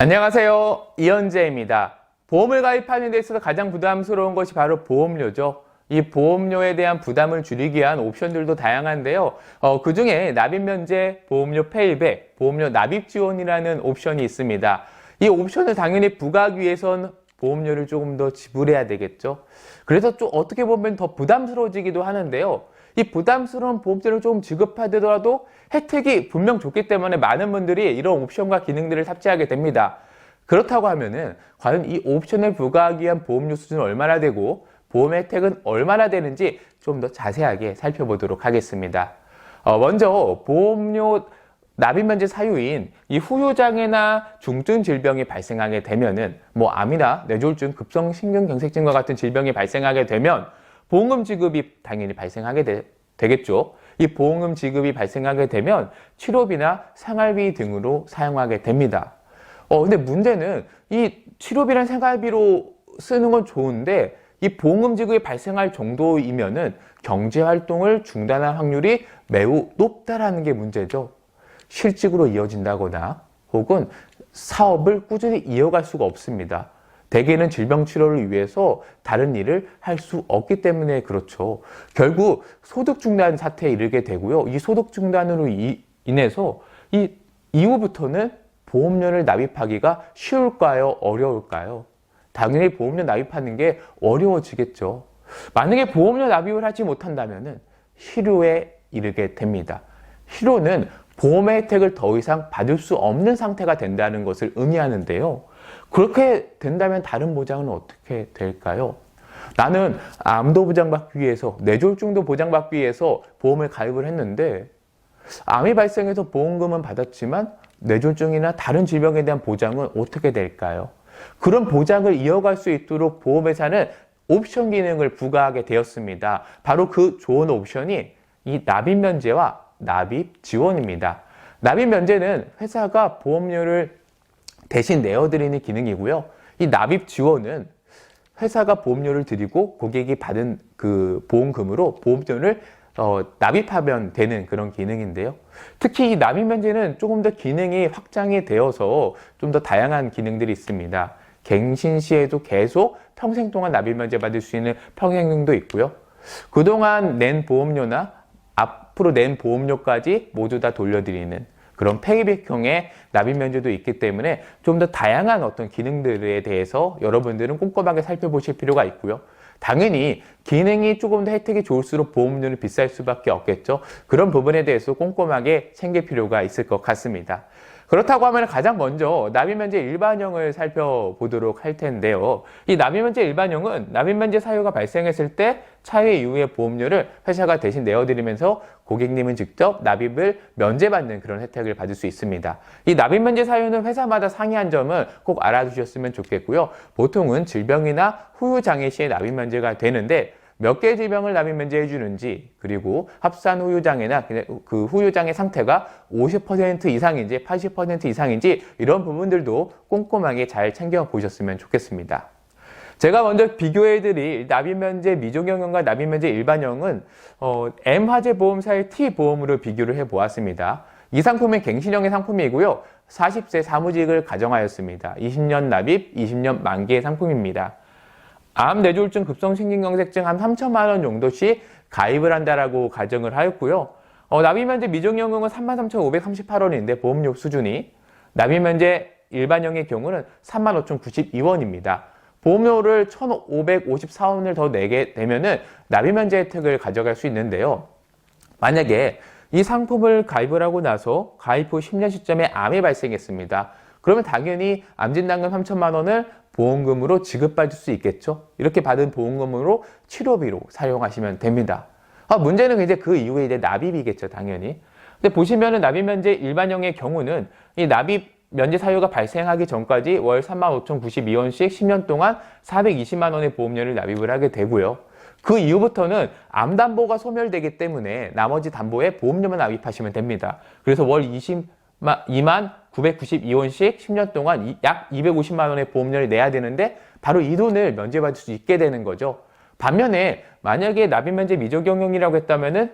안녕하세요. 이현재입니다. 보험을 가입하는 데 있어서 가장 부담스러운 것이 바로 보험료죠. 이 보험료에 대한 부담을 줄이기 위한 옵션들도 다양한데요. 어, 그 중에 납입 면제, 보험료 페이백, 보험료 납입 지원이라는 옵션이 있습니다. 이 옵션을 당연히 부과하기 위해선 보험료를 조금 더 지불해야 되겠죠. 그래서 좀 어떻게 보면 더 부담스러워지기도 하는데요. 이 부담스러운 보험료를 조금 지급하더라도 혜택이 분명 좋기 때문에 많은 분들이 이런 옵션과 기능들을 탑재하게 됩니다. 그렇다고 하면은 과연 이 옵션을 부과하기 위한 보험료 수준은 얼마나 되고 보험 혜택은 얼마나 되는지 좀 더 자세하게 살펴보도록 하겠습니다. 어, 먼저 보험료 납입 면제 사유인 이 후유장애나 중증 질병이 발생하게 되면은 뭐 암이나 뇌졸중, 급성 심근경색증과 같은 질병이 발생하게 되면 보험금 지급이 당연히 발생하게 되, 되겠죠. 이 보험금 지급이 발생하게 되면 치료비나 생활비 등으로 사용하게 됩니다. 어, 근데 문제는 이 치료비랑 생활비로 쓰는 건 좋은데 이 보험금 지급이 발생할 정도이면은 경제 활동을 중단할 확률이 매우 높다라는 게 문제죠. 실직으로 이어진다거나 혹은 사업을 꾸준히 이어갈 수가 없습니다. 대개는 질병 치료를 위해서 다른 일을 할 수 없기 때문에 그렇죠. 결국 소득 중단 사태에 이르게 되고요. 이 소득 중단으로 이- 인해서 이 이후부터는 보험료를 납입하기가 쉬울까요? 어려울까요? 당연히 보험료 납입하는 게 어려워지겠죠. 만약에 보험료 납입을 하지 못한다면 실효에 이르게 됩니다. 실효는 보험의 혜택을 더 이상 받을 수 없는 상태가 된다는 것을 의미하는데요. 그렇게 된다면 다른 보장은 어떻게 될까요? 나는 암도 보장받기 위해서, 뇌졸중도 보장받기 위해서 보험을 가입을 했는데, 암이 발생해서 보험금은 받았지만, 뇌졸중이나 다른 질병에 대한 보장은 어떻게 될까요? 그런 보장을 이어갈 수 있도록 보험회사는 옵션 기능을 부과하게 되었습니다. 바로 그 좋은 옵션이 이 납입 면제와 납입 지원입니다. 납입 면제는 회사가 보험료를 대신 내어드리는 기능이고요. 이 납입 지원은 회사가 보험료를 드리고 고객이 받은 그 보험금으로 보험료를 어, 납입하면 되는 그런 기능인데요. 특히 이 납입 면제는 조금 더 기능이 확장이 되어서 좀 더 다양한 기능들이 있습니다. 갱신 시에도 계속 평생 동안 납입 면제 받을 수 있는 평행등도 있고요. 그동안 낸 보험료나 앞으로 낸 보험료까지 모두 다 돌려드리는 그런 페이백형의 납입 면제도 있기 때문에 좀 더 다양한 어떤 기능들에 대해서 여러분들은 꼼꼼하게 살펴보실 필요가 있고요. 당연히 기능이 조금 더 혜택이 좋을수록 보험료는 비쌀 수밖에 없겠죠. 그런 부분에 대해서 꼼꼼하게 챙길 필요가 있을 것 같습니다. 그렇다고 하면 가장 먼저 납입면제 일반형을 살펴보도록 할 텐데요. 이 납입면제 일반형은 납입면제 사유가 발생했을 때 차회 이후의 보험료를 회사가 대신 내어드리면서 고객님은 직접 납입을 면제받는 그런 혜택을 받을 수 있습니다. 이 납입 면제 사유는 회사마다 상이한 점은 꼭 알아두셨으면 좋겠고요. 보통은 질병이나 후유 장애 시에 납입 면제가 되는데 몇 개의 질병을 납입 면제해 주는지 그리고 합산 후유장애나 그 후유장애 상태가 50% 이상인지 80% 이상인지 이런 부분들도 꼼꼼하게 잘 챙겨 보셨으면 좋겠습니다. 제가 먼저 비교해드릴 납입면제 미종형과 납입면제 일반형은 어, M화재 보험사의 T보험으로 비교를 해보았습니다. 이 상품은 갱신형의 상품이고요. 40세 사무직을 가정하였습니다. 20년 납입, 20년 만기의 상품입니다. 암, 뇌졸중, 급성심근경색증 한 3천만 원 정도씩 가입을 한다라고 가정을 하였고요. 어, 납입면제 미종형은 33,538원인데 보험료 수준이 납입면제 일반형의 경우는 35,092원입니다. 보험료를 1,554원을 더 내게 되면은 납입면제 혜택을 가져갈 수 있는데요. 만약에 이 상품을 가입을 하고 나서 가입 후 10년 시점에 암이 발생했습니다. 그러면 당연히 암진단금 3천만 원을 보험금으로 지급받을 수 있겠죠. 이렇게 받은 보험금으로 치료비로 사용하시면 됩니다. 아, 문제는 이제 그 이후에 이제 납입이겠죠, 당연히. 근데 보시면은 납입 면제 일반형의 경우는 이 납입 면제 사유가 발생하기 전까지 월 35,092원씩 10년 동안 420만 원의 보험료를 납입을 하게 되고요. 그 이후부터는 암담보가 소멸되기 때문에 나머지 담보에 보험료만 납입하시면 됩니다. 그래서 월 22만 992원씩 10년 동안 이- 약 250만 원의 보험료를 내야 되는데 바로 이 돈을 면제받을 수 있게 되는 거죠. 반면에 만약에 납입면제 미적용형이라고 했다면은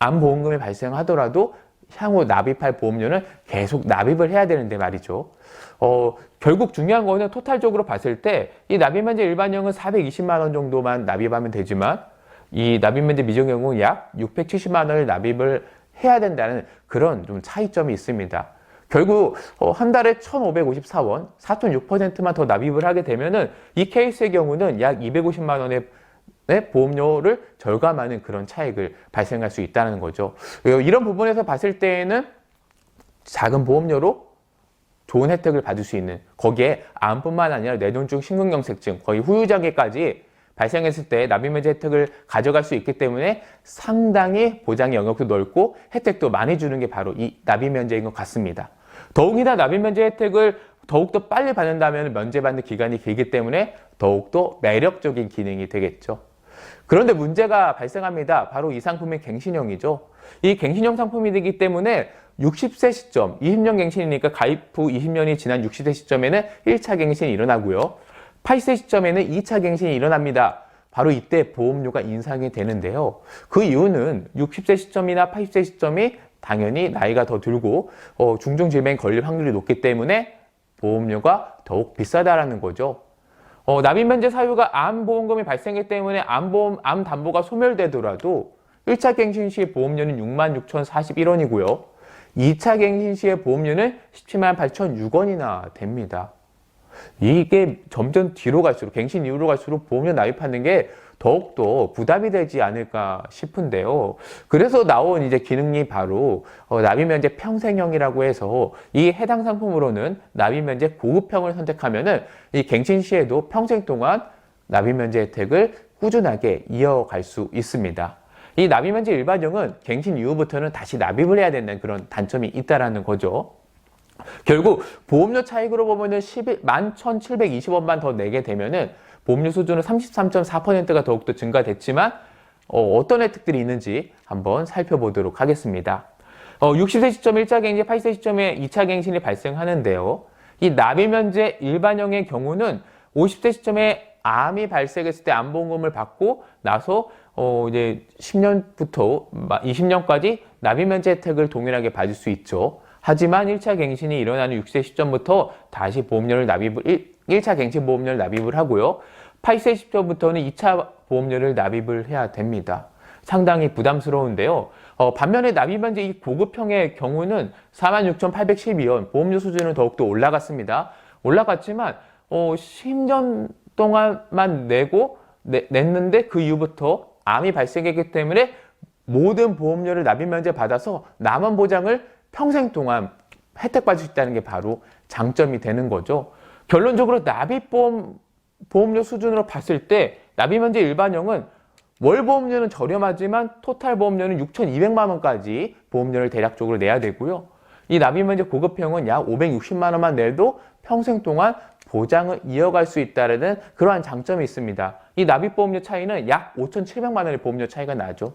암보험금이 발생하더라도 향후 납입할 보험료는 계속 납입을 해야 되는데 말이죠. 어, 결국 중요한 거는 토탈적으로 봤을 때 이 납입면제 일반형은 420만 원 정도만 납입하면 되지만 이 납입면제 미정형은 약 670만 원을 납입을 해야 된다는 그런 좀 차이점이 있습니다. 결국 어, 한 달에 1,554원, 4.6%만 더 납입을 하게 되면은 이 케이스의 경우는 약 250만 원의 의 보험료를 절감하는 그런 차익을 발생할 수 있다는 거죠. 어, 이런 부분에서 봤을 때에는 작은 보험료로 좋은 혜택을 받을 수 있는 거기에 암뿐만 아니라 뇌졸중 심근경색증 거의 후유장애까지 발생했을 때 납입면제 혜택을 가져갈 수 있기 때문에 상당히 보장의 영역도 넓고 혜택도 많이 주는 게 바로 이 납입면제인 것 같습니다. 더욱이나 납입면제 혜택을 더욱더 빨리 받는다면 면제받는 기간이 길기 때문에 더욱더 매력적인 기능이 되겠죠. 그런데 문제가 발생합니다. 바로 이 상품의 갱신형이죠. 이 갱신형 상품이 되기 때문에 60세 시점, 20년 갱신이니까 가입 후 20년이 지난 60세 시점에는 1차 갱신이 일어나고요. 80세 시점에는 2차 갱신이 일어납니다. 바로 이때 보험료가 인상이 되는데요. 그 이유는 60세 시점이나 80세 시점이 당연히 나이가 더 들고 어, 중증 질병에 걸릴 확률이 높기 때문에 보험료가 더욱 비싸다라는 거죠. 어, 납입면제 사유가 암보험금이 발생했기 때문에 암보험, 암담보가 소멸되더라도 1차 갱신 시 보험료는 66,041원이고요. 2차 갱신 시의 보험료는 17만 8,006원이나 됩니다. 이게 점점 뒤로 갈수록 갱신 이후로 갈수록 보험료 납입하는 게 더욱더 부담이 되지 않을까 싶은데요. 그래서 나온 이제 기능이 바로 어, 납입면제 평생형이라고 해서 이 해당 상품으로는 납입면제 고급형을 선택하면은 이 갱신 시에도 평생 동안 납입면제 혜택을 꾸준하게 이어갈 수 있습니다. 이 납입면제 일반형은 갱신 이후부터는 다시 납입을 해야 된다는 그런 단점이 있다라는 거죠. 결국 보험료 차익으로 보면은 11, 11,720원만 더 내게 되면은 보험료 수준은 33.4%가 더욱더 증가됐지만 어, 떤 혜택들이 있는지 한번 살펴보도록 하겠습니다. 어, 60세 시점 1차 갱신, 80세 시점에 2차 갱신이 발생하는데요. 이 납입 면제 일반형의 경우는 50세 시점에 암이 발생했을 때 암보험금을 받고 나서 어, 이제 10년부터 20년까지 납입 면제 혜택을 동일하게 받을 수 있죠. 하지만 1차 갱신이 일어나는 6세 시점부터 다시 보험료를 납입을 1, 차 갱신 보험료를 납입을 하고요. 8세 시점부터는 2차 보험료를 납입을 해야 됩니다. 상당히 부담스러운데요. 어, 반면에 납입면제 이 고급형의 경우는 46,812원 보험료 수준은 더욱더 올라갔습니다. 올라갔지만 어, 10년 동안만 내고 내, 냈는데 그 이후부터 암이 발생했기 때문에 모든 보험료를 납입 면제 받아서 남은 보장을 평생 동안 혜택 받을 수 있다는 게 바로 장점이 되는 거죠. 결론적으로 납입보험 보험료 수준으로 봤을 때 납입면제 일반형은 월 보험료는 저렴하지만 토탈 보험료는 6,200만 원까지 보험료를 대략적으로 내야 되고요. 이 납입면제 고급형은 약 560만 원만 내도 평생 동안 보장을 이어갈 수 있다는 그러한 장점이 있습니다. 이 납입보험료 차이는 약 5,700만 원의 보험료 차이가 나죠.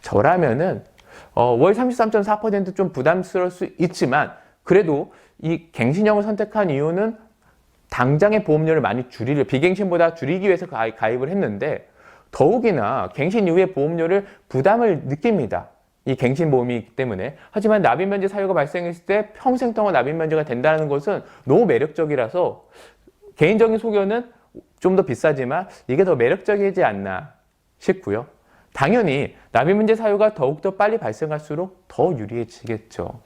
저라면은 어, 월 33.4%좀 부담스러울 수 있지만 그래도 이 갱신형을 선택한 이유는 당장의 보험료를 많이 줄이려 비갱신보다 줄이기 위해서 가입을 했는데 더욱이나 갱신 이후에 보험료를 부담을 느낍니다. 이 갱신 보험이기 때문에 하지만 납입면제 사유가 발생했을 때 평생 동안 납입면제가 된다는 것은 너무 매력적이라서 개인적인 소견은 좀 더 비싸지만 이게 더 매력적이지 않나 싶고요. 당연히 납입 문제 사유가 더욱더 빨리 발생할수록 더 유리해지겠죠.